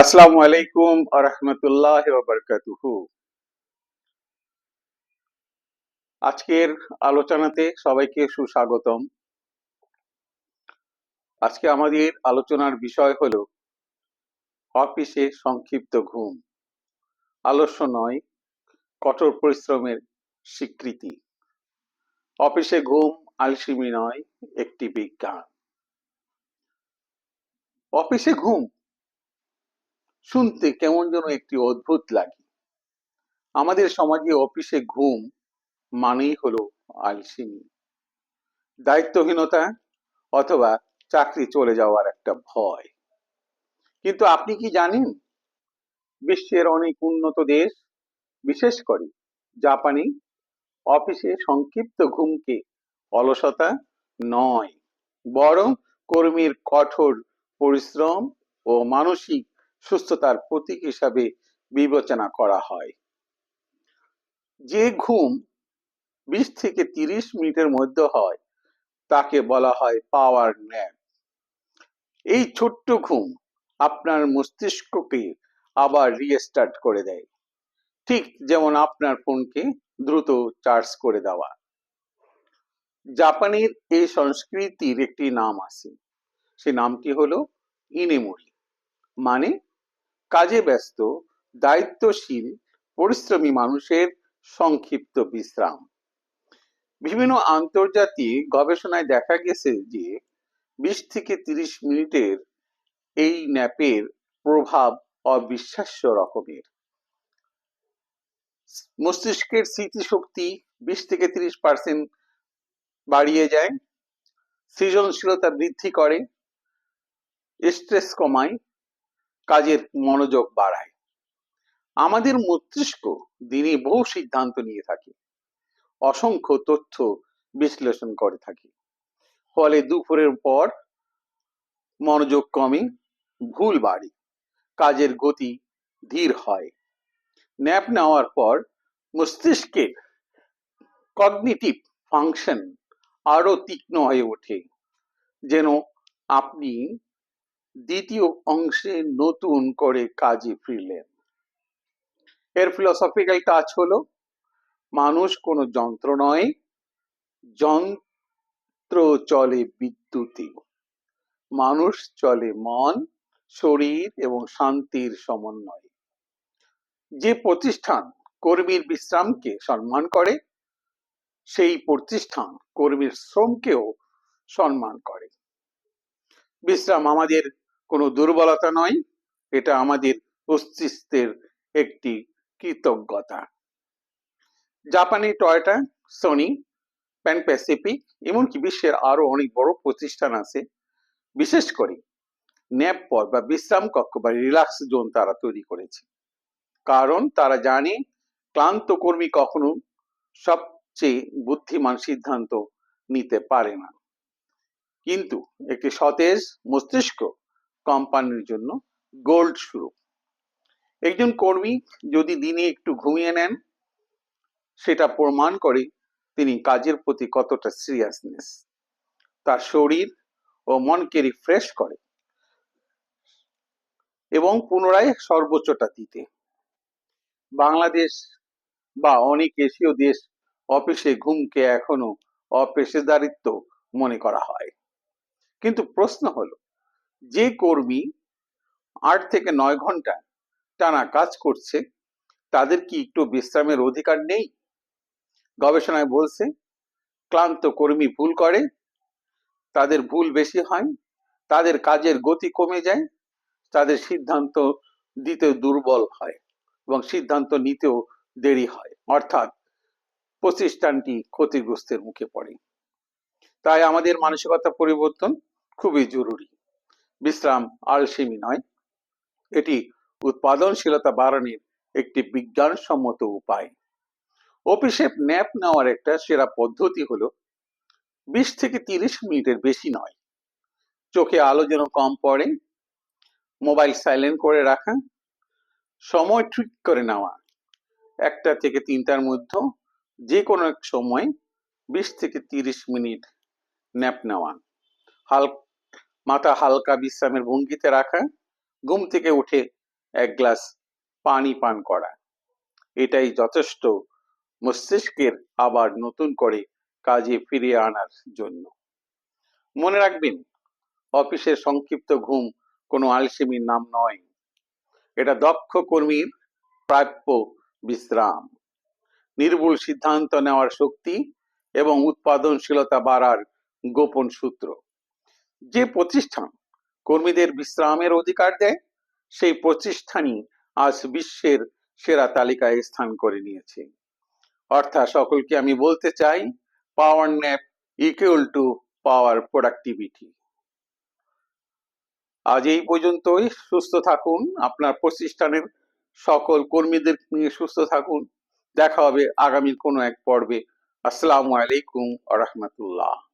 আসসালামু আলাইকুম আরহামতুল্লাহ বারকাতুহু। আজকের আলোচনাতে সবাইকে সুস্বাগতম। আজকে আমাদের আলোচনার বিষয় হলো অফিসে সংক্ষিপ্ত ঘুম। আলস্য নয়, কঠোর পরিশ্রমের স্বীকৃতি। অফিসে ঘুম আলসিমি নয়, একটি বিজ্ঞান। অফিসে ঘুম শুনতে কেমন যেন একটি অদ্ভুত লাগে। আমাদের সমাজে অফিসে ঘুম মানেই হলো আলসিমি। দায়িত্বহীনতা অথবা চাকরি চলে যাওয়ার একটা ভয়। কিন্তু আপনি কি জানেন? বিশ্বের অনেক উন্নত দেশ, বিশেষ করে জাপানি, অফিসে সংক্ষিপ্ত ঘুমকে অলসতা নয়, বরং কর্মীর কঠোর পরিশ্রম ও মানসিক সুস্থতার প্রতীক হিসাবে বিবেচনা করা হয়। যে ঘুম বিশ থেকে তিরিশ মিনিটের মধ্যে হয়, তাকে বলা হয় পাওয়ার ন্যাপ এই ছোট্ট ঘুম আপনার মস্তিষ্ককে আবার রিস্টার্ট করে দেয়। ঠিক যেমন আপনার ফোনকে দ্রুত চার্জ করে দেওয়া। জাপানের এই সংস্কৃতির একটি নাম আছে। সে নামটি হলো ইনেমুরি মানে কাজে ব্যস্ত, দায়িত্বশীল, পরিশ্রমী মানুষের সংক্ষিপ্ত বিশ্রাম। বিভিন্ন আন্তর্জাতিক গবেষণায় দেখা গেছে যে, বিশ থেকে তিরিশ মিনিটের এই ন্যাপের প্রভাব অবিশ্বাস্য রকমের। মস্তিষ্কের স্মৃতিশক্তি বিশ থেকে তিরিশ পার্সেন্ট বাড়িয়ে যায়, সৃজনশীলতা বৃদ্ধি করে, স্ট্রেস কমায় কাজের মনোযোগ বাড়ায়। আমাদের মস্তিষ্ক দিনে বহু সিদ্ধান্ত নিয়ে থাকে। অসংখ্য তথ্য বিশ্লেষণ করে থাকে। ফলে দুপুরের পর মনোযোগ কমে, ভুল বাড়ে, কাজের গতি ধীর হয়। ন্যাপ নেওয়ার পর মস্তিষ্কের কগনিটিভ ফাংশন আরও তীক্ষ্ণ হয়ে ওঠে। যেন আপনি দ্বিতীয় অংশে নতুন করে কাজে ফিরলেন। এর ফিলোসফিক্যাল টাচ হলো, মানুষ কোনো যন্ত্র নয়, যন্ত্র চলে বিদ্যুতে। মানুষ চলে মন, শরীর এবং শান্তির সমন্বয়ে। যে প্রতিষ্ঠান কর্মীর বিশ্রামকে সম্মান করে, সেই প্রতিষ্ঠান কর্মীর শ্রমকেও সম্মান করে। বিশ্রাম আমাদের কোনো দুর্বলতা নয়, এটা আমাদের অস্তিত্বের একটি কৃতজ্ঞতা। জাপানি টয়টা, সনি, প্যান প্যাসিফিক, এমনকি বিশ্বের আরও অনেক বড় প্রতিষ্ঠান আছে। বিশেষ করে ন্যাপ পর বা বিশ্রাম কক্ষ বা রিল্যাক্স জোন তারা তৈরি করেছে। কারণ তারা জানে ক্লান্ত কর্মী কখনো সবচেয়ে বুদ্ধিমান সিদ্ধান্ত নিতে পারে না। কিন্তু একটি সতেজ মস্তিষ্ক কোম্পানির জন্য গোল্ড শুরু। একজন কর্মী যদি দিনে একটু ঘুমিয়ে নেন, সেটা প্রমাণ করে তিনি কাজের প্রতি কতটা সিরিয়াসনেস তার শরীর ও মনকে রিফ্রেশ করে এবং পুনরায় সর্বোচ্চটা দিতে। বাংলাদেশ বা অনেক এশীয় দেশ অফিসে ঘুমকে এখনও অপেশাদারিত্ব মনে করা হয়। কিন্তু প্রশ্ন হলো যে কর্মী আট থেকে নয় ঘণ্টা টানা কাজ করছে, তাদের কি একটু বিশ্রামের অধিকার নেই? গবেষণায় বলছে, ক্লান্ত কর্মী ভুল করে, তাদের ভুল বেশি হয়, তাদের কাজের গতি কমে যায়, তাদের সিদ্ধান্ত দিতে দুর্বল হয় এবং সিদ্ধান্ত নিতেও দেরি হয়। অর্থাৎ প্রতিষ্ঠানটি ক্ষতিগ্রস্তের মুখে পড়ে। তাই আমাদের মানসিকতা পরিবর্তন খুবই জরুরি। বিশ্রাম আলসেমি নয়। এটি উৎপাদনশীলতা বাড়ানোর একটি বিজ্ঞানসম্মত উপায়। অফিসে ন্যাপ নেওয়ার একটা সেরা পদ্ধতি হলো বিশ থেকে তিরিশ মিনিটের বেশি নয়। চোখে আলো যেন কম পড়ে, মোবাইল সাইলেন্ট করে রাখা, সময় ঠিক করে নেওয়া, একটা থেকে তিনটার মধ্যে যে কোনো এক সময় বিশ থেকে তিরিশ মিনিট ন্যাপ নেওয়া হাল মাথা হালকা বিশ্রামের ভঙ্গিতে রাখা, ঘুম থেকে উঠে এক গ্লাস পানি পান করা। এটাই যথেষ্ট মস্তিষ্কের আবার নতুন করে কাজে ফিরিয়ে আনার জন্য। মনে রাখবেন, অফিসের সংক্ষিপ্ত ঘুম কোনো আলসেমির নাম নয়। এটা দক্ষ কর্মীর প্রাপ্য বিশ্রাম। নির্ভুল সিদ্ধান্ত নেওয়ার শক্তি এবং উৎপাদনশীলতা বাড়ার গোপন সূত্র। যে প্রতিষ্ঠান কর্মীদের বিশ্রামের অধিকার দেয়, সেই প্রতিষ্ঠানই আজ বিশ্বের সেরা তালিকায় স্থান করে নিয়েছে। অর্থাৎ সকলকে আমি বলতে চাই power nap equal to power productivity আজ এই পর্যন্তই, সুস্থ থাকুন, আপনার প্রতিষ্ঠানের সকল কর্মীদের নিয়ে সুস্থ থাকুন। দেখা হবে আগামী কোনো এক পর্বে। আসসালামু আলাইকুম আ রহমতুল্লাহ।